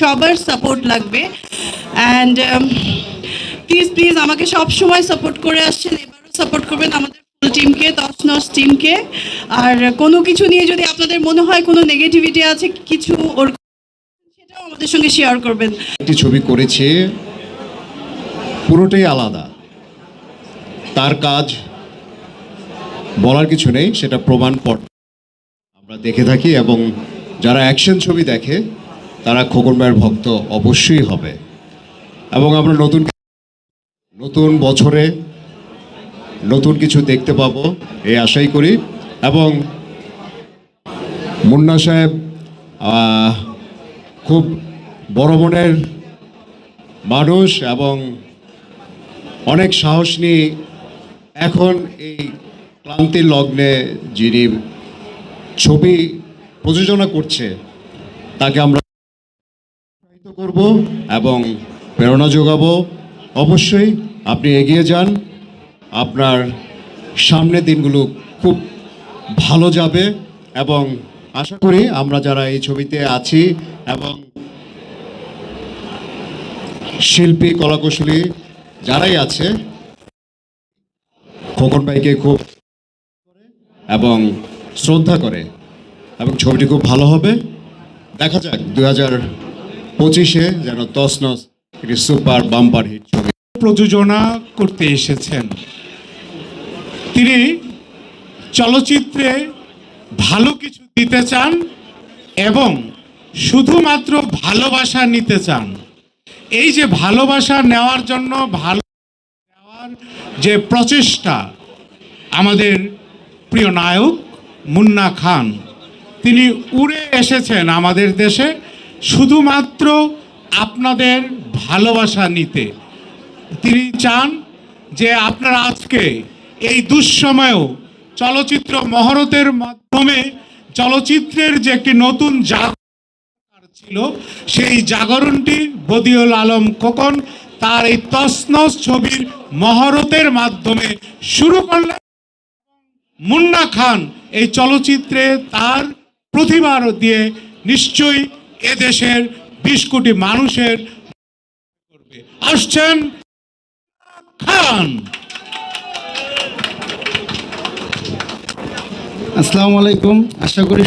সবার সাপোর্ট লাগবে। And please please আমাকে সব সময় সাপোর্ট করে আসছেন, এবারও সাপোর্ট করবেন আমাদের ফুল টিমকে তছনছ টিমকে আর কোনো কিছু নিয়ে যদি আপনাদের মনে হয় কোনো নেগেটিভিটি আছে, কিছু ওর সেটাও আমাদের সঙ্গে শেয়ার করবেন। একটি ছবি করেছে, পুরোটাই আলাদা। তার কাজ বলার কিছু নেই, সেটা প্রমাণ পট আমরা দেখে থাকি এবং যারা অ্যাকশন ছবি দেখে তারা খোকন ভাইয়ের ভক্ত অবশ্যই হবে। এবং আমরা নতুন নতুন বছরে নতুন কিছু দেখতে পাবো এই আশাই করি। এবং মুন্না সাহেব খুব বড় মনের মানুষ এবং অনেক সাহস। নিয়ে এখন এই ক্লান্তির লগ্নে যিনি ছবি প্রযোজনা করছে, তাকে আমরা উৎসাহিত করব এবং প্রেরণা যোগাবো। অবশ্যই আপনি এগিয়ে যান। আপনার সামনের দিনগুলো খুব ভালো যাবে এবং আশা করি আমরা যারা এই ছবিতে আছি এবং শিল্পী, কলাকুশলী যারাই আছে, খোকন ভাইকে খুব এবং শ্রদ্ধা করে এবং ছবিটি খুব ভালো হবে। দেখা যাক দু হাজার পঁচিশে যেন তসনস একটি সুপার বাম্পার হিট ছবি। প্রযোজনা করতে এসেছেন। তিনি চলচ্চিত্রে ভালো কিছু দিতে চান এবং শুধুমাত্র ভালোবাসা নিতে চান। এই যে ভালোবাসা নেওয়ার জন্য ভালো নেওয়ার যে প্রচেষ্টা আমাদের প্রিয় নায়ক মুন্না খান, তিনি উড়ে এসেছেন আমাদের দেশে। শুধুমাত্র আপনাদের ভালোবাসা নিতে। তিনি চান যে আপনারা আজকে এই দুঃসময়েও চলচ্চিত্র মহরতের মাধ্যমে চলচ্চিত্রের যে একটি নতুন জাগরণ ছিল, সেই জাগরণটি বদিউল আলম খোকন তার এই তসনস ছবির মহরতের মাধ্যমে শুরু করলেন। মুন্না খান এই চলচ্চিত্রে তার প্রতিভার দিয়ে নিশ্চয়ই এদেশের বিশ কোটি মানুষের আসছেন খান। আসসালামু আলাইকুম। আশা করি